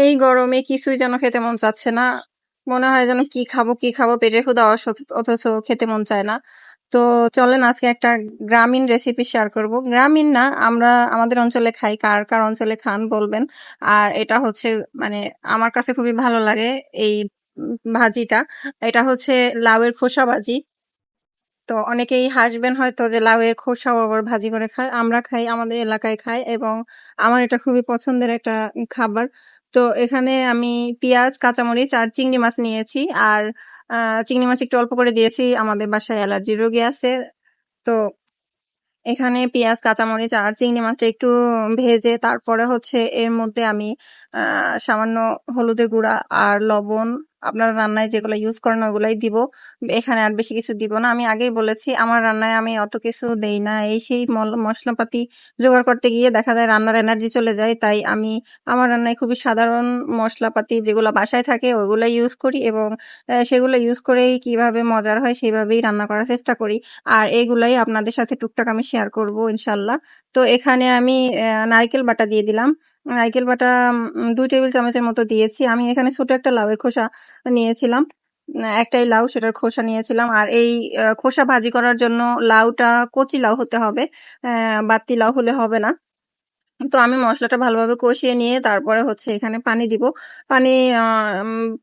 এই গরমে কিছুই যেন খেতে মন চাচ্ছে না। মনে হয় যেন কি খাব কি খাব পেটে অস- অথচ খেতে মন চায় না। তো চলেন আজকে একটা গ্রামীণ রেসিপি শেয়ার করব। গ্রামীণ না, আমরা আমাদের অঞ্চলে খাই, কার কার অঞ্চলে খান বলবেন। আর এটা হচ্ছে মানে আমার কাছে খুবই ভালো লাগে এই ভাজিটা। এটা হচ্ছে লাউয়ের খোসা ভাজি। তো অনেকেই হাসবেন হয়তো যে লাউয়ের খোসা আবার ভাজি করে খায়। আমরা খাই, আমাদের এলাকায় খাই এবং আমার এটা খুবই পছন্দের একটা খাবার। তো এখানে আমি পেঁয়াজ, কাঁচামরিচ আর চিংড়ি মাছ নিয়েছি। আর চিংড়ি মাছ একটু অল্প করে দিয়েছি। আমাদের বাসায় অ্যালার্জি রোগী আছে। তো এখানে পেঁয়াজ, কাঁচামরিচ আর চিংড়ি মাছটা একটু ভেজে তারপরে হচ্ছে এর মধ্যে আমি সামান্য হলুদের গুঁড়া আর লবণ আপনারা রান্নায় যেগুলো ইউজ করেন ওগুলাই দিব। এখানে আর বেশি কিছু দিব না। আমি আগেই বলেছি, আমার রান্নায় আমি অত কিছু দেই না। এই সেই মশলাপাতি জোগাড় করতে গিয়ে দেখা যায় রান্নার এনার্জি চলে যায়। তাই আমি, আমার রান্নায় খুবই সাধারণ মশলাপাতি যেগুলো বাসায় থাকে ওগুলো ইউজ করি এবং সেগুলো ইউজ করেই কীভাবে মজার হয় সেইভাবেই রান্না করার চেষ্টা করি। আর এগুলাই আপনাদের সাথে টুকটাক আমি শেয়ার করব, ইনশাল্লাহ। তো এখানে আমি নারকেল বাটা দিয়ে দিলাম। নারকেল বাটা দুই টেবিল চামচের মতো দিয়েছি। আমি এখানে ছোট একটা লাউয়ের খোসা নিয়েছিলাম। একটাই লাউ, সেটার খোসা নিয়েছিলাম। আর এই খোসা ভাজি করার জন্য লাউটা কচি লাউ হতে হবে। বাতি লাউ হলে হবে না। তো আমি মশলাটা ভালোভাবে কষিয়ে নিয়ে তারপরে হচ্ছে এখানে পানি দিব। পানি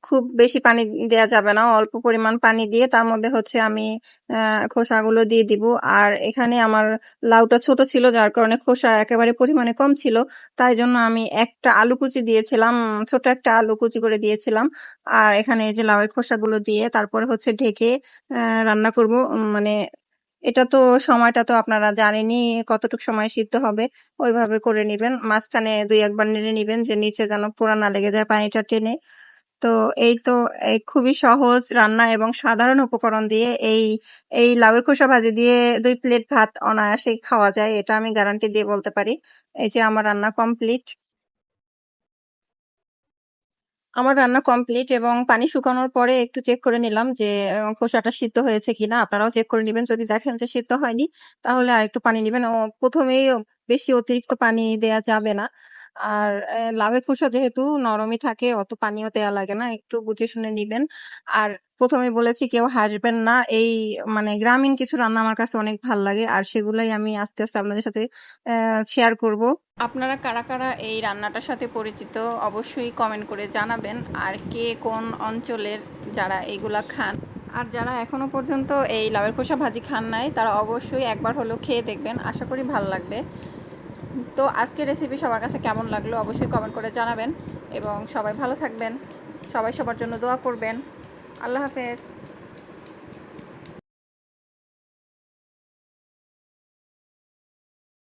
খুব বেশি পানি দেয়া যাবে না, অল্প পরিমাণ পানি দিয়ে তার মধ্যে হচ্ছে আমি খোসাগুলো দিয়ে দিব। আর এখানে আমার লাউটা ছোট ছিল, যার কারণে খোসা একেবারে পরিমাণে কম ছিল। তাই জন্য আমি একটা আলু কুচি দিয়েছিলাম, ছোট একটা আলু কুচি করে দিয়েছিলাম। আর এখানে এই যে লাউয়ের খোসাগুলো দিয়ে তারপরে হচ্ছে ঢেকে রান্না করব মানে এটা তো সময়টা তো আপনারা জানেনই কতটুকু সময় সিদ্ধ হবে, ওইভাবে করে নেবেন। মাঝখানে দুই একবার নেড়ে নিবেন যে নিচে যেন পোড়া না লেগে যায় পানিটা টেনে। তো এই তো, এই খুবই সহজ রান্না এবং সাধারণ উপকরণ দিয়ে এই এই লাউয়ের খোসা ভাজি দিয়ে দুই প্লেট ভাত অনায়াসেই খাওয়া যায়, এটা আমি গ্যারান্টি দিয়ে বলতে পারি। এই যে আমার রান্না কমপ্লিট। আমার রান্না কমপ্লিট এবং পানি শুকানোর পরে একটু চেক করে নিলাম যে খোসাটা সিদ্ধ হয়েছে কিনা। আপনারাও চেক করে নেবেন। যদি দেখেন যে সিদ্ধ হয়নি, তাহলে আর একটু পানি নেবেন। প্রথমেই বেশি অতিরিক্ত পানি দেয়া যাবে না। আর লাভের খোসা যেহেতু নরমই থাকে, অত পানিও দেওয়া লাগে না, একটু বুঝে শুনে নিবেন। আর প্রথমে বলেছি কেউ হাসবেন না, এই মানে গ্রামীণ কিছু রান্না আমার কাছে অনেক ভালো লাগে, আর সেগুলাই আমি আস্তে আস্তে আপনাদের সাথে শেয়ার করব। আপনারা কারা কারা এই রান্নাটার সাথে পরিচিত অবশ্যই কমেন্ট করে জানাবেন, আর কে কোন অঞ্চলের যারা এইগুলা খান। আর যারা এখনও পর্যন্ত এই লাউয়ের খোসা ভাজি খান নাই, তারা অবশ্যই একবার হলেও খেয়ে দেখবেন, আশা করি ভালো লাগবে। তো আজকের রেসিপি সবার কাছে কেমন লাগল অবশ্যই কমেন্ট করে জানাবেন এবং সবাই ভালো থাকবেন। সবাই সবার জন্য দোয়া করবেন। আল্লাহ হাফেজ।